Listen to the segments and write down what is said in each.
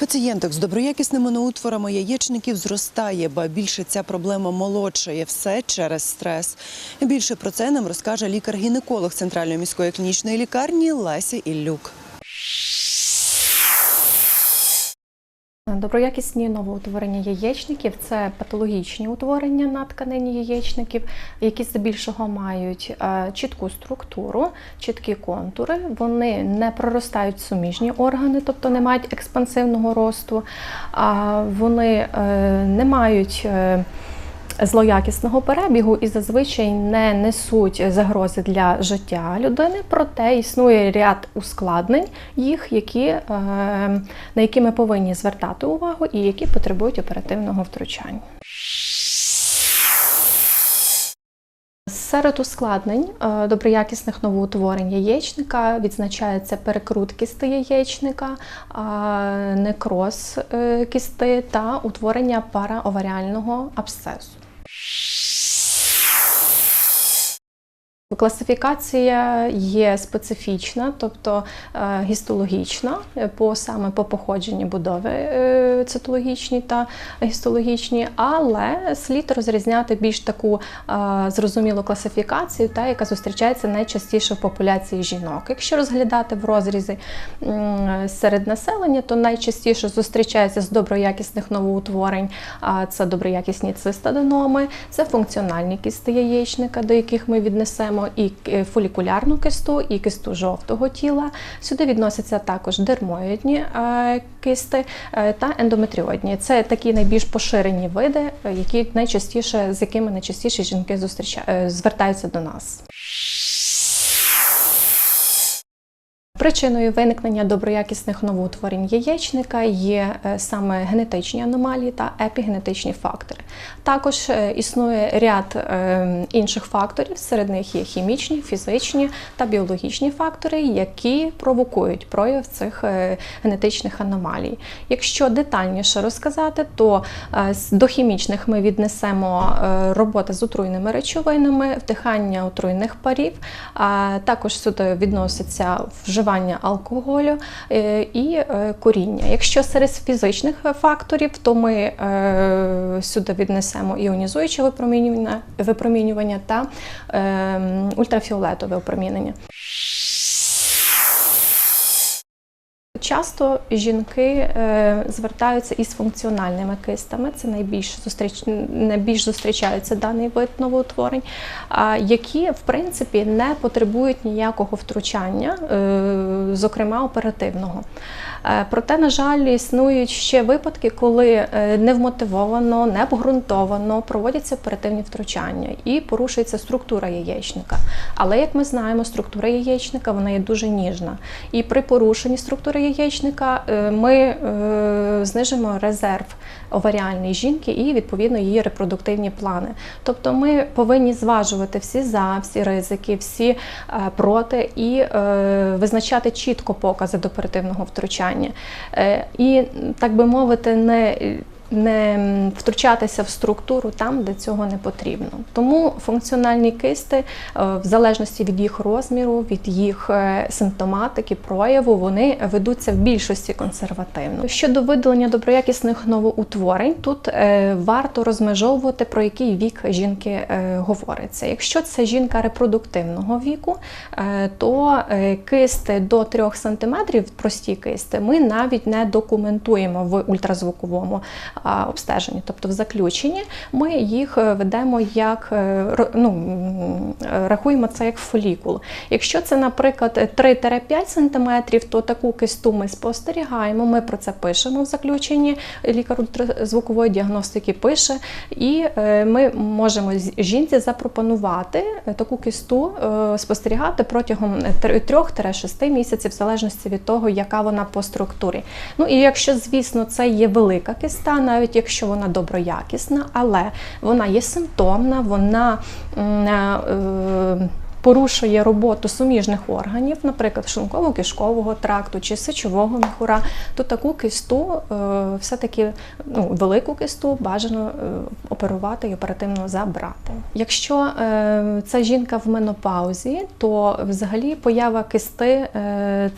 Пацієнток з доброякісними наутворами яєчників зростає, ба більше ця проблема молодшає все через стрес. Більше про це нам розкаже лікар-гінеколог Центральної міської клінічної лікарні Леся Іллюк. Доброякісні новоутворення яєчників це патологічні утворення на тканині яєчників, які здебільшого мають е, чітку структуру, чіткі контури. Вони не проростають суміжні органи, тобто не мають експансивного росту, вони е, не мають. Злоякісного перебігу і зазвичай не несуть загрози для життя людини, проте існує ряд ускладнень їх, які, е, на які ми повинні звертати увагу і які потребують оперативного втручання. Серед ускладнень е, доброякісних новоутворень яєчника відзначається перекрут кісти яєчника, некроз е, кісти та утворення параоваріального абсцесу. Класифікація є специфічна, тобто е, гістологічна, е, по саме по походженні будови е, цитологічні та гістологічні, але слід розрізняти більш таку зрозумілу класифікацію, та яка зустрічається найчастіше в популяції жінок. Якщо розглядати в розрізі серед населення, то найчастіше зустрічається з доброякісних новоутворень. а Це доброякісні цистаденоми, це функціональні кісти яєчника, до яких ми віднесемо і е, фолікулярну кисту, і кисту жовтого тіла. Сюди відносяться також дермоїдні е, кисти е, та ендометріодні. Це такі найбільш поширені види, які найчастіше з якими найчастіше жінки звертаються до нас. Причиною виникнення доброякісних новоутворень яєчника є е, саме генетичні аномалії та епігенетичні фактори. Також е, існує ряд е, інших факторів, серед них є хімічні, фізичні та біологічні фактори, які провокують прояв цих генетичних аномалій. Якщо детальніше розказати, то до хімічних ми віднесемо робота з отруйними речовинами, вдихання отруйних парів, також сюди відноситься вживання алкоголю е, і е, куріння. Якщо серед фізичних факторів, то ми е, сюди віднесемо іонізуюче випромінювання, випромінювання та е, ультрафіолетове опромінення. Часто жінки е, звертаються із функціональними кистами, це найбільш зустріч найбільш зустрічається даний вид новоутворень, які в принципі не потребують ніякого втручання, е, зокрема оперативного. Е, Проте, на жаль, існують ще випадки, коли е, невмотивовано, необґрунтовано проводяться оперативні втручання і порушується структура яєчника. Але як ми знаємо, структура яєчника вона є дуже ніжна. І при порушенні структури яєчника е, ми знижимо резерв оваріальної жінки і відповідно її репродуктивні плани. Тобто ми повинні зважувати всі за, всі ризики, всі проти і визначати чітко покази до оперативного втручання. Е, І, так би мовити, не не втручатися в структуру там, де цього не потрібно. Тому функціональні кисти, е, в залежності від їх розміру, від їх е, симптоматики, прояву, вони ведуться в більшості консервативно. Щодо видалення доброякісних новоутворень, тут е, варто розмежовувати про який вік жінки говориться. Якщо це жінка репродуктивного віку, то кисти до 3 см, прості кисти, ми навіть не документуємо в ультразвуковому обстеженні, тобто в заключенні, ми їх е, ведемо як е, ну, е, рахуємо це як фолікул. Якщо це, наприклад, 3-5 см, то таку кисту ми спостерігаємо, ми про це пишемо в заключенні. Лікар ультразвукової діагностики пише, і ми можемо жінці запропонувати таку кисту спостерігати протягом 3-6 місяців, в залежності від того, яка вона по структурі. Ну і якщо, звісно, це є велика киста, навіть якщо вона доброякісна, але вона є симптомна, вона м, е, порушує роботу суміжних органів, наприклад, шлунково-кишкового тракту чи сечового міхура, то таку кисту е, все-таки ну, велику кисту бажано е, оперувати і оперативно забрати. Якщо е, ця жінка в менопаузі, то взагалі поява кисти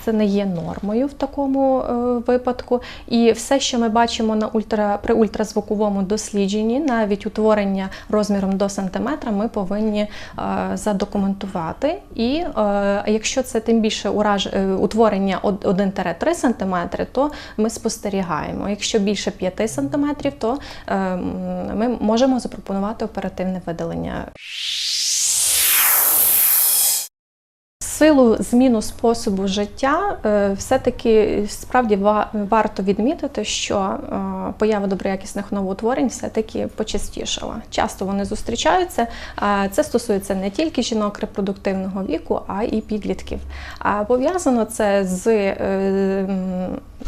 це не є нормою в такому випадку. І все, що ми бачимо на ультра, при ультразвуковому дослідженні, навіть утворення розміром до сантиметра, ми повинні е, задокументувати. І е, якщо це тим більше ураж, е, утворення од- 1-3 см, то ми спостерігаємо. Якщо більше 5 см, то е, ми можемо запропонувати оперативне видалення. Силу зміну способу життя е, все-таки справді варто відмітити, що е, поява доброякісних новоутворень все-таки почастішала. Часто вони зустрічаються. Це стосується не тільки жінок репродуктивного віку, а і підлітків. А пов'язано це з е,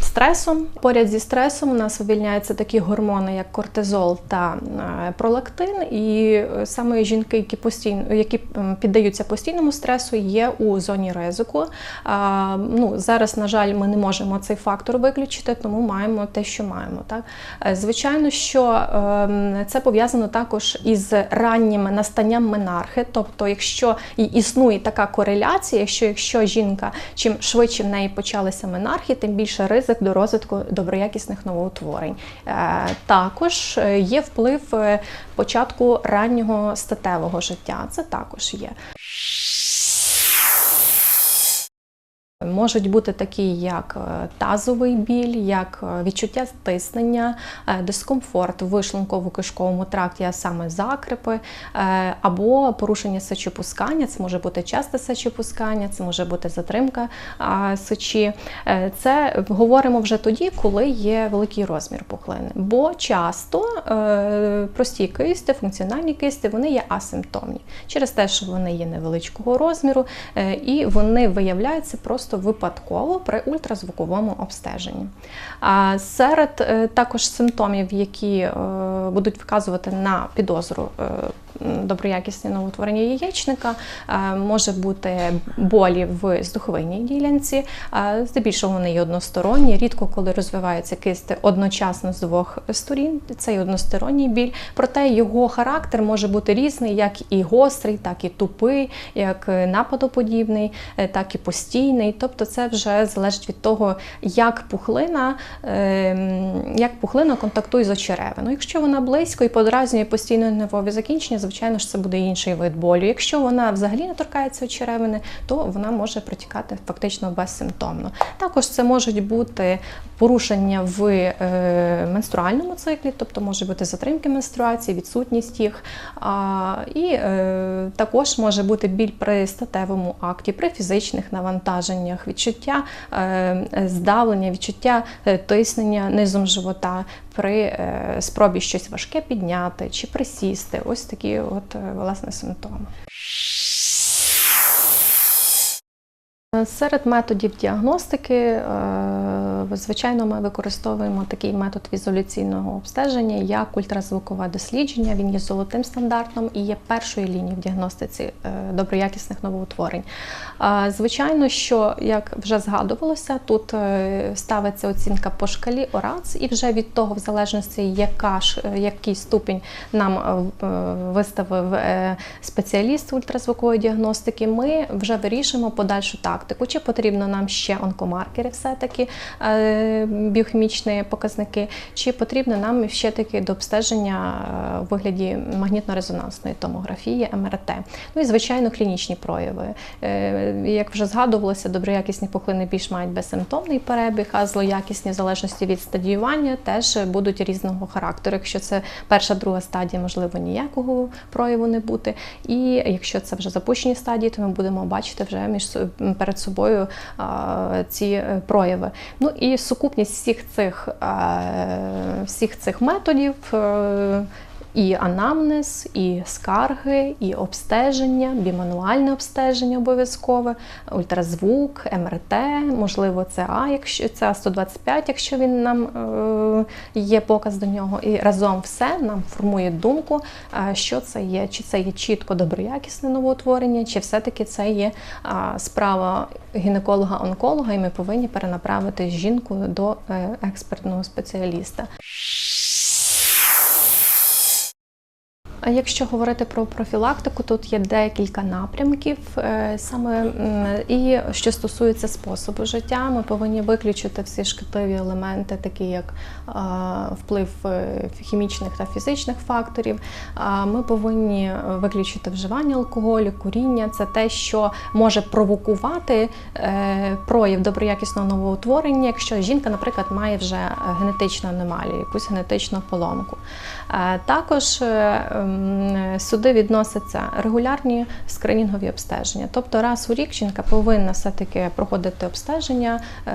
стресом. Поряд зі стресом у нас вивільняються такі гормони, як кортизол та е, пролактин. І е, саме жінки, які постійно які піддаються постійному стресу, є у зоні ризику. А, ну, зараз, на жаль, ми не можемо цей фактор виключити, тому маємо те, що маємо. Так? Е, Звичайно, що ем, це пов'язано також із раннім настанням менархи. Тобто, якщо і існує така кореляція, що якщо жінка чим швидше в неї почалися менархи, тим більше ризик до розвитку доброякісних новоутворень. Е, Також е, є вплив е, початку раннього статевого життя. Це також є. Можуть бути такі, як е, тазовий біль, як е, відчуття стиснення, е, дискомфорт в шлунково-кишковому тракті, а саме закрипи, або порушення сечопускання. Це може бути часте сечопускання, це може бути затримка сечі. Це говоримо вже тоді, коли є великий розмір пухлини. Бо часто прості кисти, функціональні кисти, вони є асимптомні через те, що вони є невеличкого розміру, і вони виявляються просто випадково при ультразвуковому обстеженні. Серед е, також симптомів, які е, будуть вказувати на підозру е, доброякісні новоутворення яєчника, е, може бути болі в здуховийній ділянці. Е, Здебільшого вони є односторонні. Рідко коли розвиваються кисти одночасно з двох сторін. Це і односторонній біль. Проте його характер може бути різний, як і гострий, так і тупий, як нападоподібний, е, так і постійний. Тобто це вже залежить від того, як пухлина, як пухлина контактує з очеревиною. Якщо вона близько і подразнює постійно нервові закінчення, звичайно ж це буде інший вид болю. Якщо вона взагалі не торкається очеревини, то вона може протікати фактично безсимптомно. Також це можуть бути порушення в е, менструальному циклі, тобто може бути затримки менструації, відсутність їх. І е, також може бути біль при статевому акті, при фізичних навантаженнях, відчуття е, здавлення, відчуття тиснення низом живота при спробі щось важке підняти чи присісти. Ось такі от е, власне симптоми. Серед методів діагностики, е, звичайно, ми використовуємо такий метод візуляційного обстеження, як ультразвукове дослідження. Він є золотим стандартом і є першою лінією в діагностиці е, доброякісних новоутворень. Звичайно, що як вже згадувалося, тут е, ставиться оцінка по шкалі ОРАЦ, і вже від того, в залежності, яка е, який ступінь нам виставив спеціаліст ультразвукової діагностики, ми вже вирішимо подальшу тактику. Чи потрібно нам ще онкомаркери, все-таки біохімічні показники, чи потрібно нам ще таки до обстеження е, у вигляді магнітно-резонансної томографії, МРТ. Ну і звичайно, клінічні прояви. Е, Як вже згадувалося, доброякісні пухлини більш мають безсимптомний перебіг, а злоякісні в залежності від стадіювання теж будуть різного характеру. Якщо це перша, друга стадія, можливо, ніякого прояву не бути. І якщо це вже запущені стадії, то ми будемо бачити вже між перед собою ці е, прояви. Ну і сукупність всіх цих, е, всіх цих методів. І анамнез, і скарги, і обстеження, бімануальне обстеження обов'язкове, ультразвук, МРТ, можливо, ЦА, якщо ЦА 125, якщо він нам е, є показ до нього. І разом все нам формує думку, е, що це є, чи це є чітко доброякісне новоутворення, чи все-таки це є справа гінеколога-онколога, і ми повинні перенаправити жінку до е, експертного спеціаліста. Якщо говорити про профілактику, тут є декілька напрямків. Е, Саме і що стосується способу життя, ми повинні виключити всі шкідливі елементи, такі як вплив е, хімічних та фізичних факторів. Ми повинні виключити вживання алкоголю, куріння. Це те, що може провокувати е, прояв доброякісного новоутворення, якщо жінка, наприклад, має вже генетичну аномалію, якусь генетичну поломку. Також е, сюди відносяться регулярні скринінгові обстеження. Тобто раз у рік жінка повинна все-таки проходити обстеження е,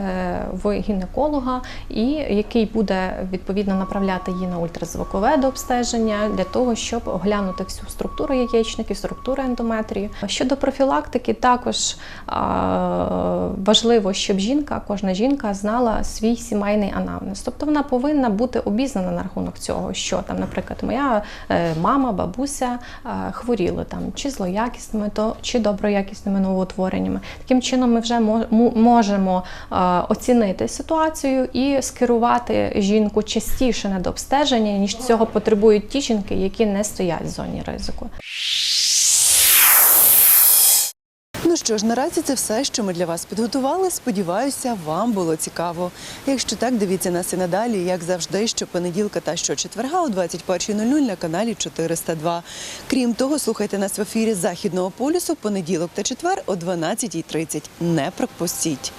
в гінеколога, і який буде відповідно направляти її на ультразвукове дообстеження для того, щоб оглянути всю структуру яєчників, структуру ендометрію. Щодо профілактики, також важливо, щоб жінка, кожна жінка знала свій сімейний анамнез. Тобто вона повинна бути обізнана на рахунок цього, що там, наприклад, моя е, мама, бабуся хворіли там чи злоякісними, то чи доброякісними новоутвореннями. Таким чином, ми вже можемо оцінити ситуацію і скерувати жінку частіше на дообстеження, ніж цього потребують ті жінки, які не стоять в зоні ризику. Що ж, наразі це все, що ми для вас підготували. Сподіваюся, вам було цікаво. Якщо так, дивіться нас і надалі, як завжди, щопонеділка та щочетверга о 21.00 на каналі 402. Крім того, слухайте нас в ефірі Західного полюсу понеділок та четвер о 12.30. Не пропустіть.